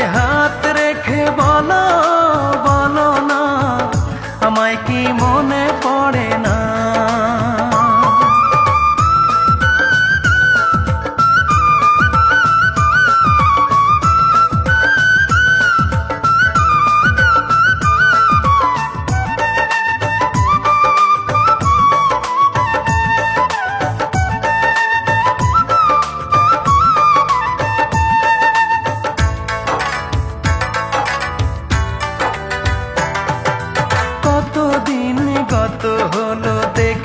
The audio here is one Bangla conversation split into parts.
বুকেতে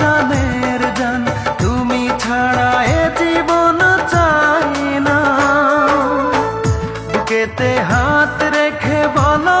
জানের জান তুমি ছাড়া এ জীবন চাই না। বুকেতে হাত রেখে বলো